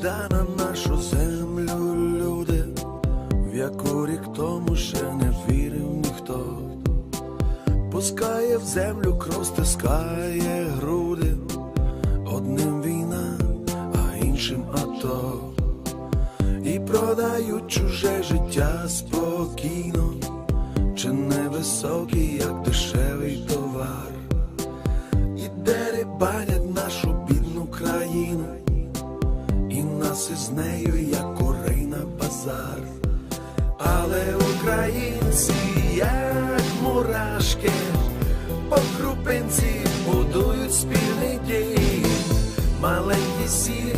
Прийшла на нашу землю, люди, в яку рік тому ще не вірив ніхто. Пускає в землю кров, стискає груди, одним війна, а іншим ато. І продають чуже життя спокійно, чи невисокий, як дешевий товар, і дерибанять нашу бідну країну, і нас із нею, як курей на базар. Але українці, як мурашки, по крупинці будують спільний дій, Маленькі сірі,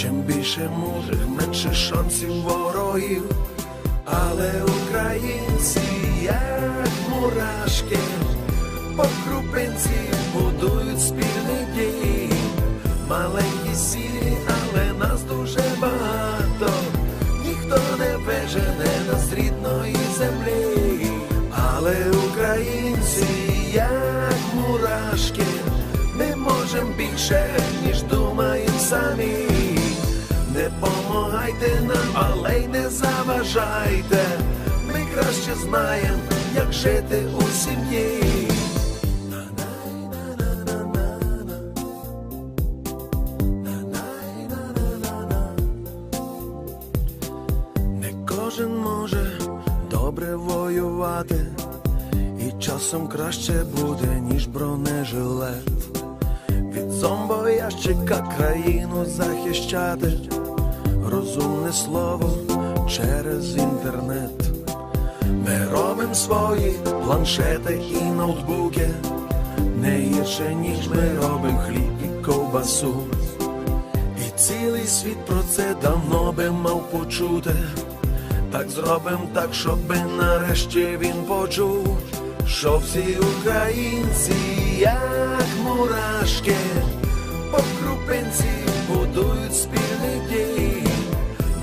Чим більше мудрих, менше шансів ворогів. Але українці, як мурашки, по крупинці будують спільний дім. Маленькі сірі, але нас дуже багато. Ніхто не вижене нас рідної землі. Але українці, як мурашки, ми можемо більше, ніж думаємо самі. Помагайте нам, але й не заважайте. Ми краще знаємо, як жити у сім'ї. Не кожен може добре воювати, і часом краще буде, ніж бронежилет. Від зомбоящика країну захищати, розумне слово через інтернет. Ми робимо свої планшети і ноутбуки, не гірше, ніж ми робимо хліб і ковбасу. І цілий світ про це давно би мав почути. Так зробим так, щоби нарешті він почув, що всі українці, як мурашки,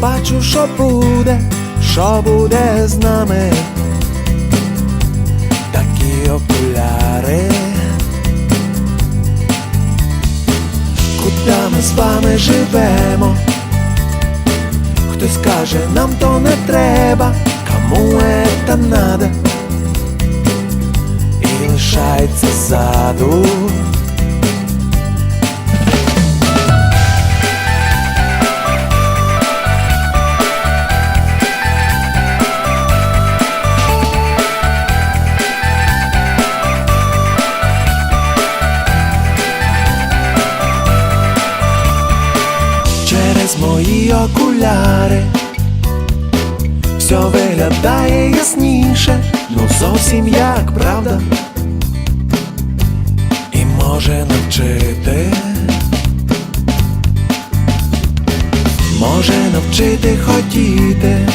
Бачу, що буде, що буде з нами. Такі окуляри. Куди ми з вами живемо? Хтось каже, нам то не треба, кому это надо? І лишається ззаду. мої окуляри, все виглядає ясніше, ну зовсім як правда, і може навчити, може навчити хотіти,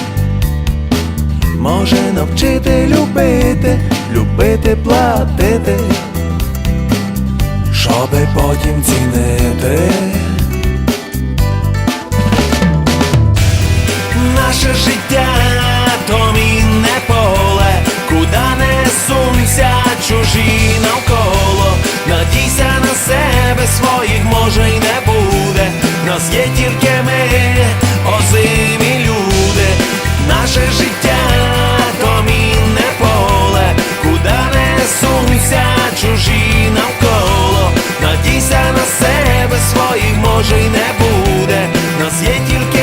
може навчити любити, любити платити, щоби потім цінити. наше життя, то мінне поле, куда не сунься чужі навколо, надійся на себе своїх, може й не буде. Нас є тільки ми, озимі люди, наше життя, то мінне поле, куда не сунься чужі навколо, надійся на себе своїх, може й не буде. Нас є тільки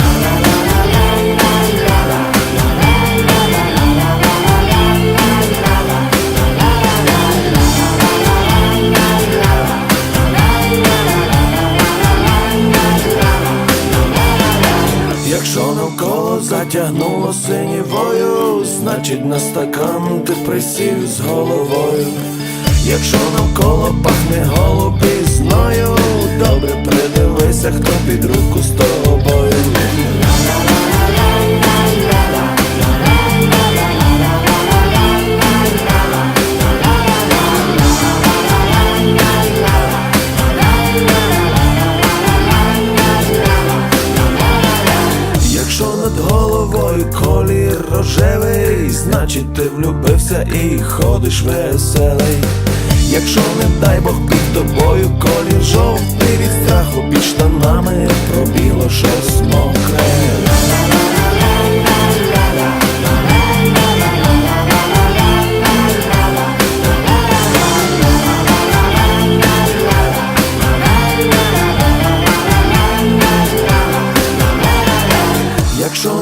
Синівою, значить на стакан ти присів з головою. Якщо навколо пахне голубізною, добре придивися, хто під руку з тобою. Головою колір рожевий, значить ти влюбився і ходиш веселий. Якщо не дай Бог під тобою колір жовтий від страху під штанами пробіло щось мокре. Якщо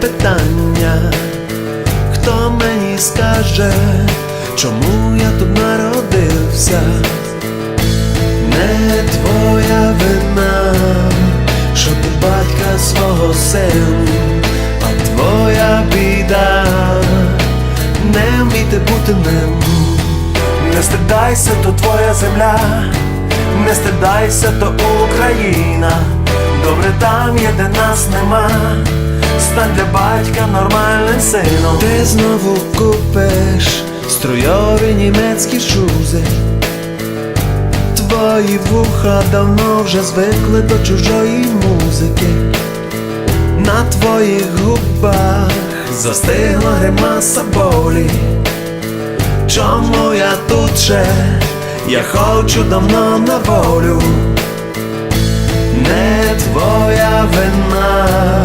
питання. Хто мені скаже, чому я тут народився? Не твоя вина, що ти батька свого син, а твоя біда, не вміти бути ним. Не стидайся, то твоя земля, не стидайся, то Україна. Добре там є, де нас нема. Стань для батька нормальним сином. Ти знову купиш струйові німецькі шузи. Твої вуха давно вже звикли до чужої музики. На твоїх губах застигла гримаса болі. Чому я тут ще? Я хочу давно на волю. Не твоя вина,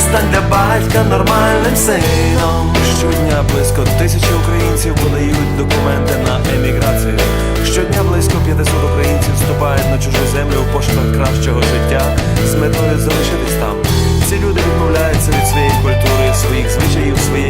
Стань для батька нормальним сином. Щодня близько тисячі українців подають документи на еміграцію. Щодня близько 500 українців вступають на чужу землю в пошуках кращого життя з метою залишитись там. Ці люди відмовляються від своєї культури, своїх звичаїв, своєї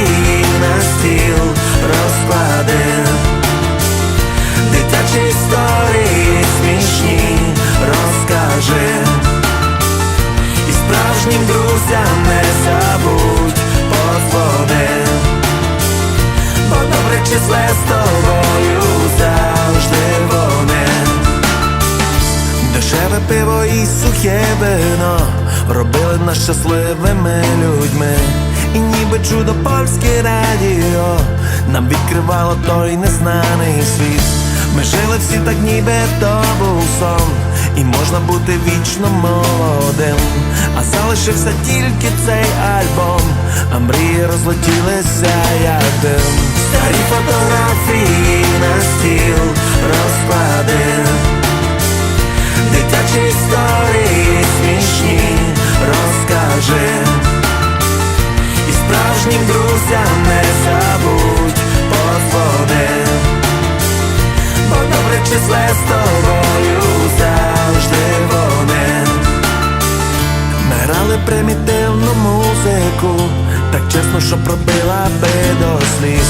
з тобою завжди вони Дешеве пиво і сухе вино робили нас щасливими людьми. І ніби чудо польське радіо нам відкривало той незнаний світ. Ми жили всі так, ніби то був сон, і можна бути вічно молодим. А залишився тільки цей альбом, а мрії розлетілися як дим. Старі фотографії на стіл розкладив. Дитячі історії смішні розкажи І справжнім друзям не забудь подзвони Бо добре числе з тобою завжди вони Ми грали примітивну музику, так чесно, що пробила би до сліз.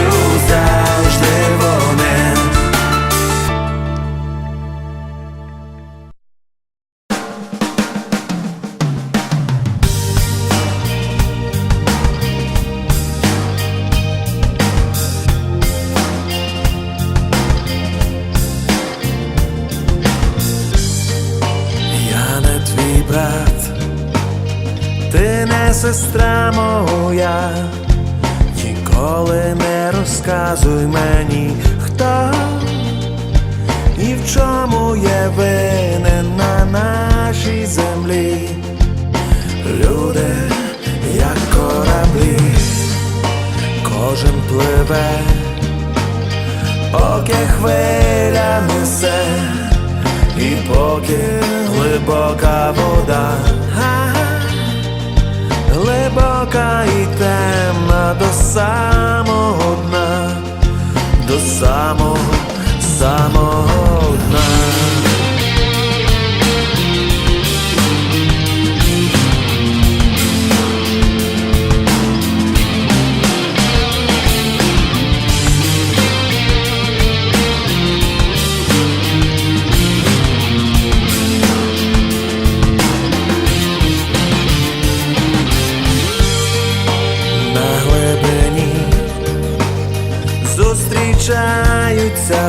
поки хвиля несе, і поки глибока вода, глибока і темна до самого дна, до самого, самого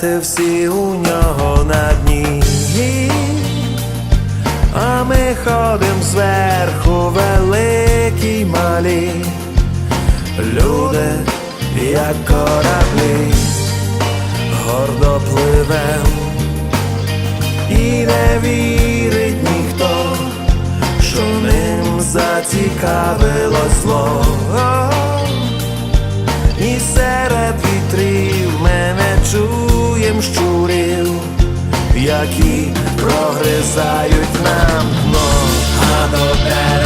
секрети всі у нього на дні. А ми ходим зверху великі й малі, люди, як кораблі, гордо пливем, і не вірить ніхто що ним зацікавилось зло. Які прогризають нам дно, а до берега